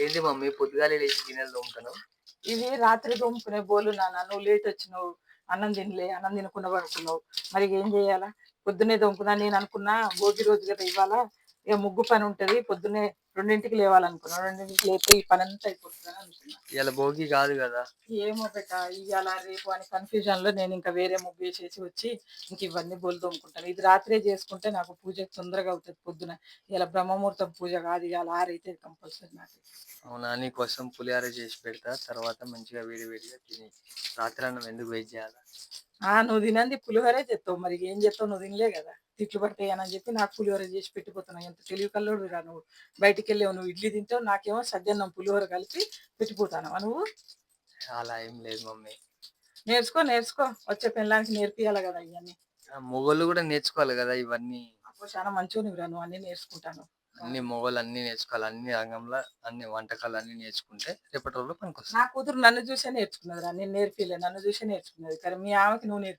ఏంటి మమ్మీ? పొద్దుగాలే లేచి గిన్నెలు తోముతాను ఇవి రాత్రి తోముకునే బోలు నాన్న. నువ్వు లేట్ వచ్చినావు. అన్నం తినలే. అన్నం తినకుండా పడుకున్నావు. మరి ఏం చేయాలా? పొద్దున్నే తోముకున్నా నేను అనుకున్నా భోగి రోజు కదా ఇవాళ ఇక ముగ్గు పని ఉంటది. పొద్దునే రెండింటికి లేవాలనుకున్నా రెండింటికి లేకపోతే ఈ పని అంతా అయిపోతుందని అనుకున్నా. ఇలా భోగి కాదు కదా. ఏమో బెట ఇవాళ రేపు అని కన్ఫ్యూజన్లో నేను ఇంకా వేరే ముగ్గు వేసేసి వచ్చి ఇంక ఇవన్నీ బోలు తోముకుంటాను. ఇది రాత్రే చేసుకుంటే నాకు పూజ తొందరగా అవుతుంది పొద్దున. ఇలా బ్రహ్మముహూర్తం పూజ కాదు ఇవాళ ఆరైతే కంపల్సరీ నాకు అవునా నీకోసం పులిహార చేసి పెడతా తర్వాత మంచిగా వేడి వేడిగా తిని రాత్రి అన్నం ఎందుకు వెయిట్ చేయాలా? ఆ నువ్వు తినంది పులిహోరే చెప్తావు మరి ఏం చెప్తావు నువ్వు తినలే కదా. తిట్లు పడతాయని చెప్పి నాకు పులిహోర చేసి పెట్టిపోతున్నావు. ఎంత తెలివి కల్లోడు రా నువ్వు. బయటికి వెళ్ళావు నువ్వు ఇడ్లీ తింటావు నాకేమో సజ్జన్నం పులిహోర కలిపి పెట్టిపోతాను నువ్వు? అలా ఏం లేదు మమ్మీ. నేర్చుకో నేర్చుకో. వచ్చే పెళ్ళానికి నేర్పియాలి కదా ఇవన్నీ. మొగోళ్ళు కూడా నేర్చుకోవాలి కదా ఇవన్నీ. అప్పుడు చాలా మంచిగా నువ్వు నువ్వు అన్ని నేర్చుకుంటాను. అన్ని మొగోళ్ళు అన్ని నేర్చుకోవాలి. అన్ని రంగంలో అన్ని వంటకాలు అన్ని నేర్చుకుంటే రేపటి రోజుల్లో పనికొస్తాయి నా కూతురు నన్ను చూసే నేర్చుకున్నది నేను నేర్పిలే నన్ను చూసే నేర్చుకున్నది. కానీ మీ ఆమెకి నువ్వు నేర్పి